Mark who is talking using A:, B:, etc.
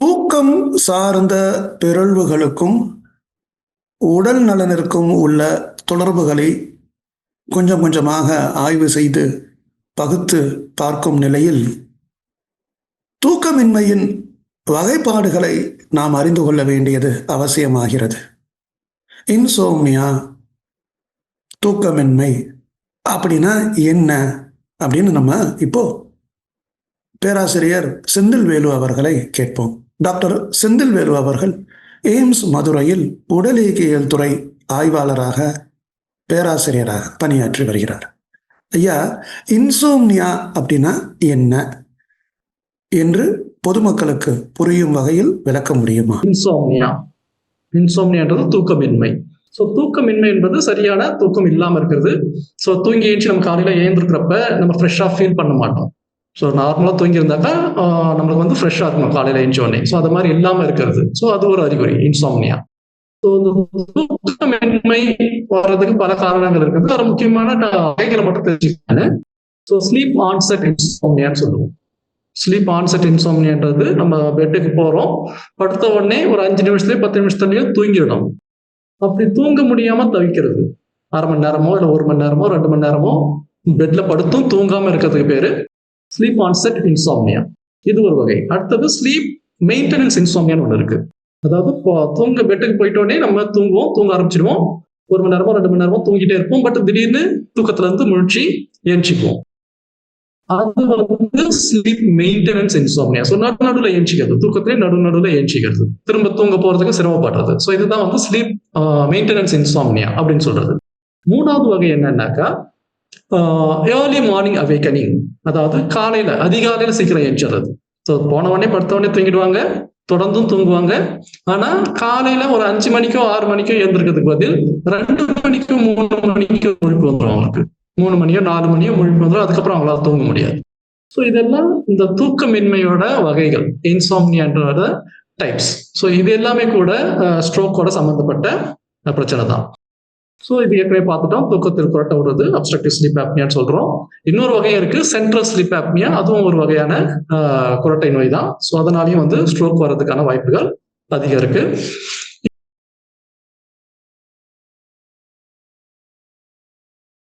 A: தூக்கம் சார்ந்த பிறழ்வுகளுக்கும் உடல் நலனிற்கும் உள்ள தொடர்புகளை கொஞ்சம் கொஞ்சமாக ஆய்வு செய்து பகுத்து பார்க்கும் நிலையில் தூக்கமின்மையின் வகைப்பாடுகளை நாம் அறிந்து கொள்ள வேண்டியது அவசியமாகிறது. இன்சோம்னியா தூக்கமின்மை அப்படின்னா என்ன அப்படின்னு நம்ம இப்போ பேராசிரியர் செந்தில்வேலு அவர்களை கேட்போம். டாக்டர் செந்தில்வேலு அவர்கள் எய்ம்ஸ் மதுரையில் உடலியல் துறை ஆய்வாளராக பேராசிரியராக பணியாற்றி வருகிறார். ஐயா இன்சோம்னியா அப்படின்னா என்ன? என்று பொதுமக்களுக்கு புரியும் வகையில் விளக்க முடியுமா?
B: இன்சோம்னியா. இன்சோம்னியான்றது தூக்கமின்மை. ஸோ தூக்கமின்மை என்பது சரியான தூக்கம் இல்லாமல் இருக்கிறது. ஸோ தூங்கி ஏஞ்சி நம்ம காலையில் ஏந்திருக்கிறப்ப நம்ம ஃப்ரெஷ்ஷாக ஃபீல் பண்ண மாட்டோம். ஸோ நார்மலா தூங்கியிருந்தாக்கா நம்மளுக்கு வந்து ஃப்ரெஷ்ஷா இருக்கணும் காலையில் எழுந்தோடனே உடனே. ஸோ அது மாதிரி இல்லாமல் இருக்கிறது. ஸோ அது ஒரு அறிகுறி இன்சோம்னியா ஸோ இந்த தூக்கமின்மை வர்றதுக்கு பல காரணங்கள் இருக்குது. அது முக்கியமான வகைகளை மட்டும் தெரிஞ்சுக்காங்க ஸோ ஸ்லீப் ஆன்செட் இன்சோம்னியான்னு சொல்லுவோம். ஸ்லீப் ஆன்செட் இன்சோம்னியான்றது நம்ம பெட்டுக்கு போகிறோம் படுத்த உடனே ஒரு அஞ்சு நிமிஷத்துலேயோ பத்து நிமிஷத்துலயோ தூங்கிடணும். அப்படி தூங்க முடியாம தவிக்கிறது. அரை மணி நேரமோ இல்லை ஒரு மணி நேரமோ ரெண்டு மணி நேரமோ பெட்ல படுத்தும் தூங்காம இருக்கிறதுக்கு பேரு ஸ்லீப் ஆன்செட் இன்சாம்னியா இது ஒரு வகை. அடுத்தது ஸ்லீப் மெயின்டெனன்ஸ் இன்சாம்னியான்னு ஒன்று இருக்கு. அதாவது தூங்க பெட்டுக்கு போயிட்ட உடனே நம்ம தூங்குவோம் தூங்க ஆரம்பிச்சிடுவோம். ஒரு மணி நேரமோ ரெண்டு மணி நேரமோ தூங்கிட்டே இருப்போம். பட் திடீர்னு தூக்கத்துல இருந்து முழிச்சு ஏஞ்சிக்குவோம். அது வந்து ஸ்லீப் மெயின்டெனன்ஸ் இன்சோம்னியா ஸோ நடு நடுவில் ஏஞ்சிக்கிறது. தூக்கத்திலே நடு நடுவில் ஏஞ்சிக்கிறது. திரும்ப தூங்க போறதுக்கு சிரமப்படுறது. ஸோ இதுதான் வந்து ஸ்லீப் மெயின்டெனன்ஸ் இன்சோம்னியா அப்படின்னு சொல்றது. மூணாவது வகை என்னன்னாக்கா ஏர்லி மார்னிங் அவேக்கனிங் அதாவது காலையில அதிகாலையில சீக்கிரம் ஏஞ்சிடுறது ஸோ போனவொடனே படுத்தவொடனே படுத்த உடனே தூங்கிடுவாங்க தொடர்ந்தும் தூங்குவாங்க ஆனா காலையில ஒரு அஞ்சு மணிக்கோ ஆறு மணிக்கோ எழுந்திருக்கிறதுக்கு பதில் ரெண்டு மணிக்கோ மூணு மணிக்கோ முழிப்பு வந்துடும் அவங்களுக்கு மூணு மணியோ நாலு மணியோ முழிப்பு வந்துடும் அதுக்கப்புறம் அவங்களால தூங்க முடியாது ஸோ இதெல்லாம் இந்த தூக்கமின்மையோட வகைகள் இன்சாம்னியான்றோட டைப்ஸ் ஸோ இது எல்லாமே கூட ஸ்ட்ரோக்கோட சம்மந்தப்பட்ட பிரச்சனை தான் ஸோ இது ஏற்கனவே பார்த்துட்டோம். தூக்கத்தில் குரட்ட விடுறது அப்ஸ்ட்ரக்டிவ் ஸ்லீப் ஆப்னியான்னு சொல்றோம். இன்னொரு வகை இருக்கு சென்ட்ரல் ஸ்லீப் ஆப்னியா அதுவும் ஒரு வகையான குரட்டை நோய் தான். ஸோ அதனாலையும் வந்து ஸ்ட்ரோக் வர்றதுக்கான வாய்ப்புகள் அதிகம் இருக்கு.